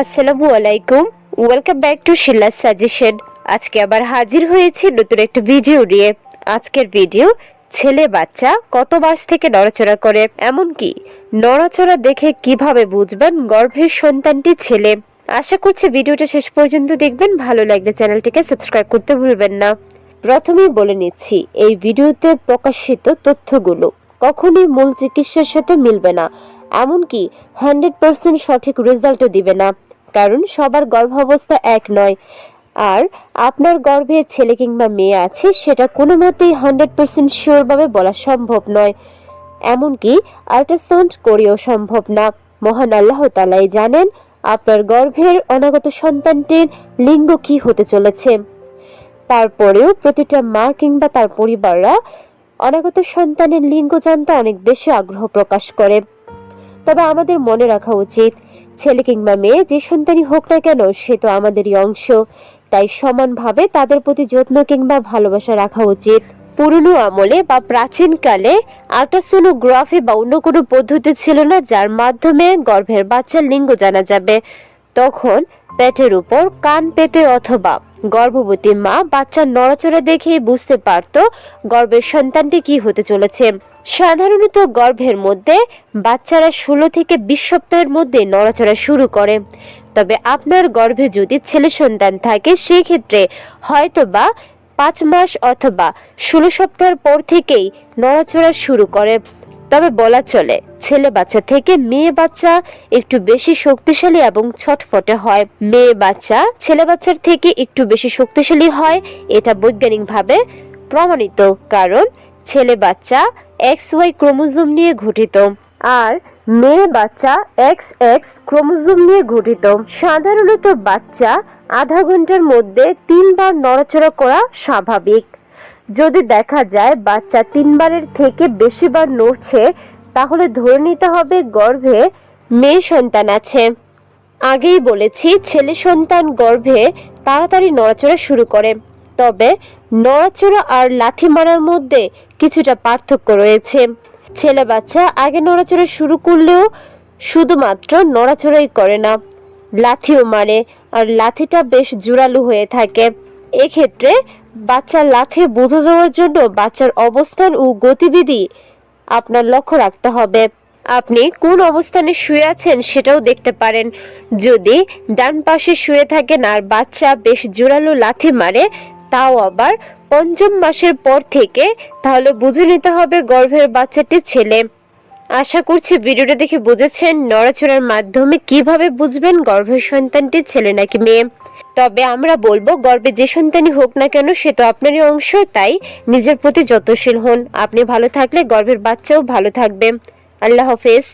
আসসালামু আলাইকুম। Welcome back to Shilla suggestion আজকে আবার হাজির হয়েছি নতুন একটা ভিডিও নিয়ে। আজকের ভিডিও ছেলে বাচ্চা কত মাস থেকে নড়াচড়া করে? এমনকি নড়াচড়া দেখে কীভাবে বুঝবেন গর্ভের সন্তানটি ছেলে? আশা করছি ভিডিওটা শেষ পর্যন্ত দেখবেন। ভালো লাগলে চ্যানেলটিকে সাবস্ক্রাইব করতে ভুলবেন না। প্রথমেই বলে নিচ্ছি, এই ভিডিওতে প্রকাশিত তথ্যগুলো কখনোই মূল চিকিৎসার সাথে মিলবে না। এমনকি হান্ড্রেড পার্সেন্ট সঠিক রেজাল্টও দিবে না, কারণ সবার গর্ভাবস্থা এক নয়। আর আপনার গর্ভে ছেলে কিংবা মেয়ে আছে, সেটা কোনো মতেই হান্ড্রেড পার্সেন্ট শিওরভাবে বলা সম্ভব নয়। এমনকি আল্ট্রাসাউন্ড করেও সম্ভব না। মহান আল্লাহ তালাই জানেন, আপনার গর্ভের অনাগত সন্তানটির লিঙ্গ কি হতে চলেছে। তারপরেও প্রতিটা মা কিংবা তার পরিবাররা অনাগত সন্তানের লিঙ্গ জানতে অনেক বেশি আগ্রহ প্রকাশ করে। তবে আমাদের মনে রাখা উচিত। ছেলে কিংবা মেয়ে যে সন্তানই হোক না কেন, সে তো আমাদেরই অংশ। তাই সমানভাবে তাদের প্রতি যত্ন কিংবা ভালোবাসা রাখা উচিত। পুরনো আমলে বা প্রাচীনকালে আল্ট্রাসোনোগ্রাফি বা অন্য কোনো পদ্ধতি ছিল না, যার মাধ্যমে গর্ভের বাচ্চার লিঙ্গ জানা যাবে। তখন পেটের উপর কান পেতে অথবা গর্ভবতী মা বাচ্চার নড়াচড়া দেখেই বুঝতে পারত গর্ভের সন্তানটি কি হতে চলেছে। সাধারণত গর্ভের মধ্যে বাচ্চারা ষোলো থেকে বিশ সপ্তাহের মধ্যে নড়াচড়া শুরু করে। তবে আপনার গর্ভে যদি ছেলে সন্তান থাকে সেই ক্ষেত্রে হয়তোবা পাঁচ মাস অথবা ষোলো সপ্তাহের পর থেকেই নড়াচড়া শুরু করে। তবে বলা চলে, ছেলে বাচ্চা থেকে মেয়ে বাচ্চা একটু বেশি শক্তিশালী এবং ছটফটে হয়। মেয়ে বাচ্চা ছেলে বাচ্চার থেকে একটু বেশি শক্তিশালী হয়, এটা বৈজ্ঞানিকভাবে প্রমাণিত। কারণ ছেলে বাচ্চা এক্স ওয়াই ক্রোমোজোম নিয়ে গঠিত আর মেয়ে বাচ্চা এক্স এক্স ক্রোমোজোম নিয়ে গঠিত। সাধারণত বাচ্চা আধা ঘণ্টার মধ্যে তিনবার নড়াচড়া করা স্বাভাবিক। যদি দেখা যায় বাচ্চা তিনবারের থেকে বেশিবার নড়ছে, তাহলে ধরে নিতে হবে গর্ভে মেয়ে সন্তান আছে। আগেই বলেছি, ছেলে সন্তান গর্ভে তাড়াতাড়ি নড়াচড়া শুরু করে। তবে নড়াচড়া আর লাথি মারার মধ্যে কিছুটা পার্থক্য রয়েছে। ছেলে বাচ্চা আগে নড়াচড়া শুরু করলেও শুধুমাত্র নড়াচড়াই করে না, লাথিও মারে আর লাথিটা বেশ জোরালো হয়ে থাকে। এক্ষেত্রে বাচ্চার লাথি বোঝা যাওয়ার জন্য বাচ্চার অবস্থান ও গতিবিধি আপনার লক্ষ্য রাখতে হবে। আপনি কোন অবস্থানে শুয়ে আছেন সেটাও দেখতে পারেন। যদি ডান পাশে শুয়ে থাকেন আর বাচ্চা বেশ জোরালো লাথি মারে তাও আবার পঞ্চম মাসের পর থেকে তাহলে বুঝে নিতে হবে গর্ভের বাচ্চাটি ছেলে। আশা করছি ভিডিওটা দেখে বুঝেছেন নড়াচড়ার মাধ্যমে কীভাবে বুঝবেন গর্ভের সন্তানটি ছেলে নাকি মেয়ে। তবে আমরা বলব, গর্ভে যে সন্তানই হোক না কেন, সে তো আপনারই অংশ, তাই নিজের প্রতি যত্নশীল হন। আপনি ভালো থাকলে গর্ভের বাচ্চাও ভালো থাকবে। আল্লাহ হাফেজ।